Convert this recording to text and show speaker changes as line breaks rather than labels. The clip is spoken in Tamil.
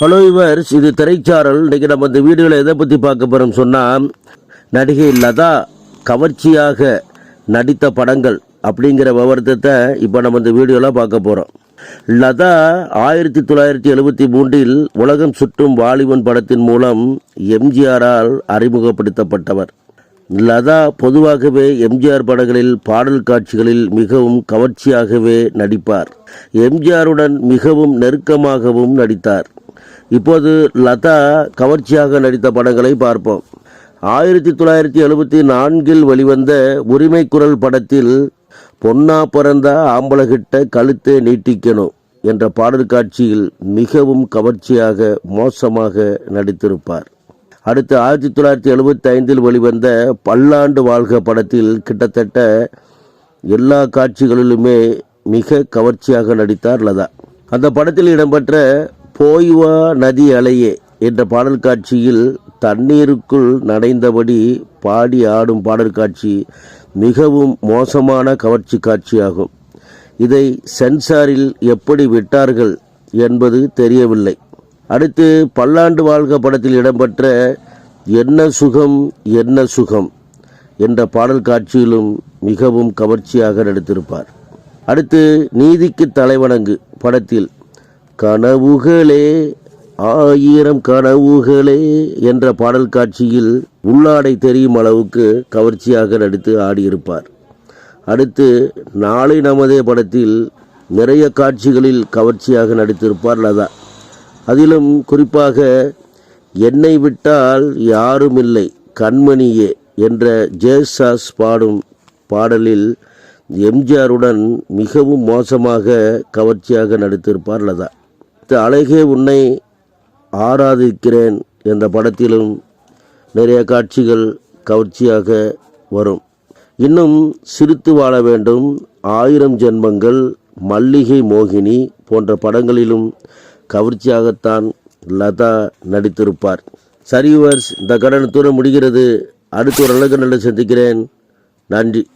ஹலோ இவர்ஸ் இது திரைச்சாரல். இன்றைக்கி நம்ம இந்த வீடியோவில் எதை பற்றி பார்க்க போகிறோம் சொன்னால் நடிகை லதா கவர்ச்சியாக நடித்த படங்கள் அப்படிங்கிற விவரத்தை இப்போ நம்ம இந்த வீடியோவில் பார்க்க போகிறோம் லதா ஆயிரத்தி தொள்ளாயிரத்தி எழுபத்தி மூன்றில் உலகம் சுற்றும் வாலிபன் படத்தின் மூலம் எம்ஜிஆரால் அறிமுகப்படுத்தப்பட்டவர். லதா பொதுவாகவே எம்ஜிஆர் படங்களில் பாடல் காட்சிகளில் மிகவும் கவர்ச்சியாகவே நடிப்பார். எம்ஜிஆருடன் மிகவும் நெருக்கமாகவும் நடித்தார். இப்போது லதா கவர்ச்சியாக நடித்த படங்களை பார்ப்போம். ஆயிரத்தி தொள்ளாயிரத்தி எழுபத்தி நான்கில் வெளிவந்த உரிமை குரல் படத்தில் பொன்னா பிறந்த ஆம்பளகிட்ட கழுத்தை நீட்டிக்கணும் என்ற பாடல் காட்சியில் மிகவும் கவர்ச்சியாக மோசமாக நடித்திருப்பார். அடுத்து ஆயிரத்தி தொள்ளாயிரத்தி எழுபத்தி ஐந்தில் வெளிவந்த பல்லாண்டு வாழ்க படத்தில் கிட்டத்தட்ட எல்லா காட்சிகளிலுமே மிக கவர்ச்சியாக நடித்தார் லதா. அந்த படத்தில் இடம்பெற்ற போய்வா நதி அலையே என்ற பாடல் காட்சியில் தண்ணீருக்குள் நடைந்தபடி பாடி ஆடும் பாடல் காட்சி மிகவும் மோசமான கவர்ச்சி காட்சியாகும். இதை சென்சாரில் எப்படி விட்டார்கள் என்பது தெரியவில்லை. அடுத்து பல்லாண்டு வாழ்க படத்தில் இடம்பெற்ற என்ன சுகம் என்ன சுகம் என்ற பாடல் காட்சியிலும் மிகவும் கவர்ச்சியாக நடித்திருப்பார். அடுத்து நீதிக்கு தலைவணங்கு படத்தில் கனவுகளே ஆயிரம் கனவுகளே என்ற பாடல் காட்சியில் உள்ளாடை தெரியும் அளவுக்கு கவர்ச்சியாக நடித்து ஆடியிருப்பார். அடுத்து நாளை நமதே படத்தில் நிறைய காட்சிகளில் கவர்ச்சியாக நடித்திருப்பார் லதா. அதிலும் குறிப்பாக என்னை விட்டால் யாரும் இல்லை கண்மணியே என்ற ஜேசாஸ் பாடும் பாடலில் எம்ஜிஆருடன் மிகவும் மோசமாக கவர்ச்சியாக நடித்திருப்பார் லதா. அழகே உன்னை ஆராதிக்கிறேன் என்ற படத்திலும் நிறைய காட்சிகள் கவர்ச்சியாக வரும். இன்னும் சிரித்து வாழ வேண்டும். ஆயிரம் ஜென்மங்கள் மல்லிகை மோகினி போன்ற படங்களிலும் கவர்ச்சியாகத்தான் லதா நடித்திருப்பார். சரிவர்ஸ் இந்த கடனத்தோடு முடிகிறது. அடுத்து ஒரு அழகு நல்ல சந்திக்கிறேன். நன்றி.